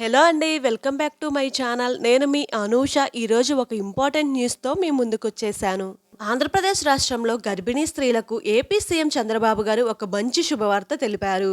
Hello అండి welcome back to my channel. నేను మీ అనూష. ఈరోజు ఒక ఇంపార్టెంట్ న్యూస్తో మీ ముందుకు వచ్చేసాను ఆంధ్రప్రదేశ్ రాష్ట్రంలో గర్భిణీ స్త్రీలకు ఏపీ సీఎం చంద్రబాబు గారు ఒక మంచి శుభవార్త తెలిపారు.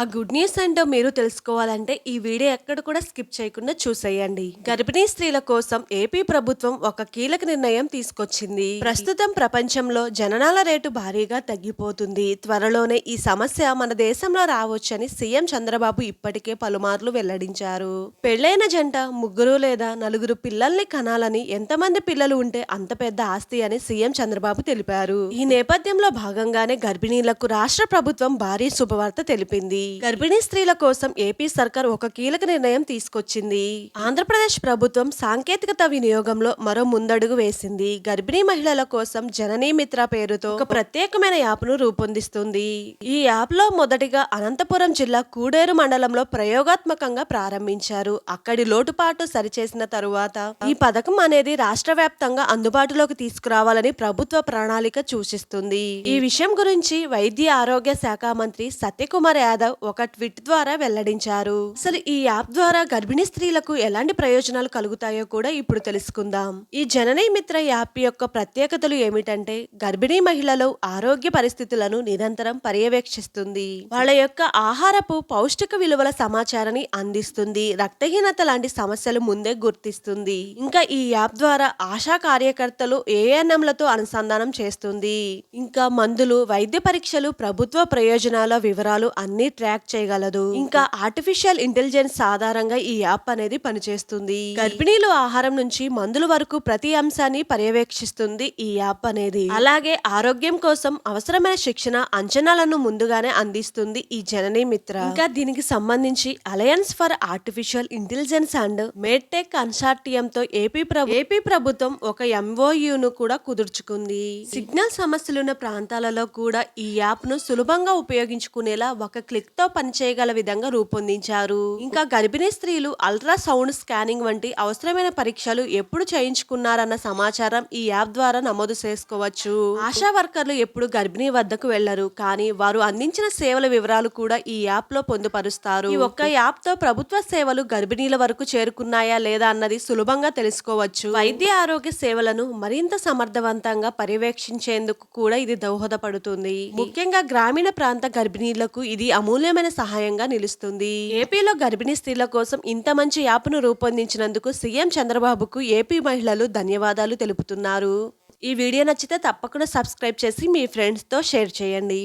ఆ గుడ్ న్యూస్ ఏంటో మీరు తెలుసుకోవాలంటే ఈ వీడియో ఎక్కడ కూడా స్కిప్ చేయకుండా చూసేయండి. గర్భిణీ స్త్రీల కోసం ఏపీ ప్రభుత్వం ఒక కీలక నిర్ణయం తీసుకొచ్చింది. ప్రస్తుతం ప్రపంచంలో జననాల రేటు భారీగా తగ్గిపోతుంది. త్వరలోనే ఈ సమస్య మన దేశంలో రావచ్చని సీఎం చంద్రబాబు ఇప్పటికే పలుమార్లు వెల్లడించారు. పెళ్ళైన జంట ముగ్గురు లేదా నలుగురు పిల్లల్ని కనాలని ఎంతమంది పిల్లలు ఉంటే అంత పెద్ద ఆస్తి అని సీఎం చంద్రబాబు తెలిపారు. ఈ నేపథ్యంలో భాగంగానే గర్భిణీలకు రాష్ట్ర ప్రభుత్వం భారీ శుభవార్త తెలిపింది. గర్భిణీ స్త్రీల కోసం ఏపీ సర్కార్ ఒక కీలక నిర్ణయం తీసుకొచ్చింది. ఆంధ్రప్రదేశ్ ప్రభుత్వం సాంకేతికత వినియోగంలో మరో ముందడుగు వేసింది. గర్భిణీ మహిళల కోసం జననీ మిత్ర పేరుతో ఒక ప్రత్యేకమైన యాప్ను రూపొందిస్తుంది. ఈ యాప్లో మొదటిగా అనంతపురం జిల్లా కూడేరు మండలంలో ప్రయోగాత్మకంగా ప్రారంభించారు. అక్కడి లోటుపాటు సరిచేసిన తరువాత ఈ పథకం అనేది రాష్ట్ర వ్యాప్తంగా అందుబాటులోకి తీసుకురావాలని ప్రభుత్వ ప్రణాళిక సూచిస్తుంది. ఈ విషయం గురించి వైద్య ఆరోగ్య శాఖ మంత్రి సత్యకుమార్ యాదవ్ ఒక ట్వీట్ ద్వారా వెల్లడించారు. అసలు ఈ యాప్ ద్వారా గర్భిణీ స్త్రీలకు ఎలాంటి ప్రయోజనాలు కలుగుతాయో కూడా ఇప్పుడు తెలుసుకుందాం. ఈ జననీ మిత్ర యాప్ యొక్క ప్రత్యేకతలు ఏమిటంటే గర్భిణీ మహిళలు ఆరోగ్య పరిస్థితులను నిరంతరం పర్యవేక్షిస్తుంది. వాళ్ళ యొక్క ఆహారపు పౌష్టిక విలువల సమాచారాన్ని అందిస్తుంది. రక్తహీనత లాంటి సమస్యలు ముందే గుర్తిస్తుంది. ఇంకా ఈ యాప్ ద్వారా ఆశా కార్యకర్తలు ఏఎన్ఎంలతో అనుసంధానం చేస్తుంది. ఇంకా మందులు వైద్య పరీక్షలు ప్రభుత్వ ప్రయోజనాల వివరాలు అన్ని ట్రాక్ చేయగలదు. ఇంకా ఆర్టిఫిషియల్ ఇంటెలిజెన్స్ ఆధారంగా ఈ యాప్ అనేది పనిచేస్తుంది. గర్భిణీలు ఆహారం నుంచి మందుల వరకు ప్రతి అంశాన్ని పర్యవేక్షిస్తుంది ఈ యాప్ అనేది. అలాగే ఆరోగ్యం కోసం అవసరమైన శిక్షణ అంచనాలను ముందుగానే అందిస్తుంది ఈ జననీ మిత్ర. ఇంకా దీనికి సంబంధించి alliance for artificial intelligence and medtech కన్సార్టియంతో AP ప్రభు ఏపీ ప్రభుత్వం ఒక ఎంఓయూను ను కూడా కుదుర్చుకుంది సిగ్నల్ సమస్యలున్న ప్రాంతాలలో కూడా ఈ యాప్ను సులభంగా ఉపయోగించుకునేలా ఒక క్లిక్తో పనిచేయగల విధంగా రూపొందించారు. ఇంకా గర్భిణీ స్త్రీలు అల్ట్రా సౌండ్ స్కానింగ్ వంటి అవసరమైన పరీక్షలు ఎప్పుడు చేయించుకున్నారన్న సమాచారం ఈ యాప్ ద్వారా నమోదు చేసుకోవచ్చు. ఆశా వర్కర్లు ఎప్పుడు గర్భిణీ వద్దకు వెళ్ళరు కానీ వారు అందించిన సేవల వివరాలు కూడా ఈ యాప్లో పొందుపరుస్తారు. ఈ ఒక్క యాప్తో ప్రభుత్వ సేవలు గర్భిణీల వరకు చేరుకున్నాయా లేదా అన్నది సులభంగా తెలుసుకోవచ్చు. వైద్య ఆరోగ్య సేవలను మరింత సమర్థవంతంగా పర్యవేక్షించేందుకు కూడా ఇది దోహదపడుతుంది. ముఖ్యంగా గ్రామీణ ప్రాంత గర్భిణీలకు ఇది అమూల్యమైన సహాయంగా నిలుస్తుంది. ఏపీలో గర్భిణీ స్త్రీల కోసం ఇంత మంచి యాప్ను రూపొందించినందుకు సీఎం చంద్రబాబుకు ఏపీ మహిళలు ధన్యవాదాలు తెలుపుతున్నారు. ఈ వీడియో నచ్చితే తప్పకుండా సబ్స్క్రైబ్ చేసి మీ ఫ్రెండ్స్తో షేర్ చేయండి.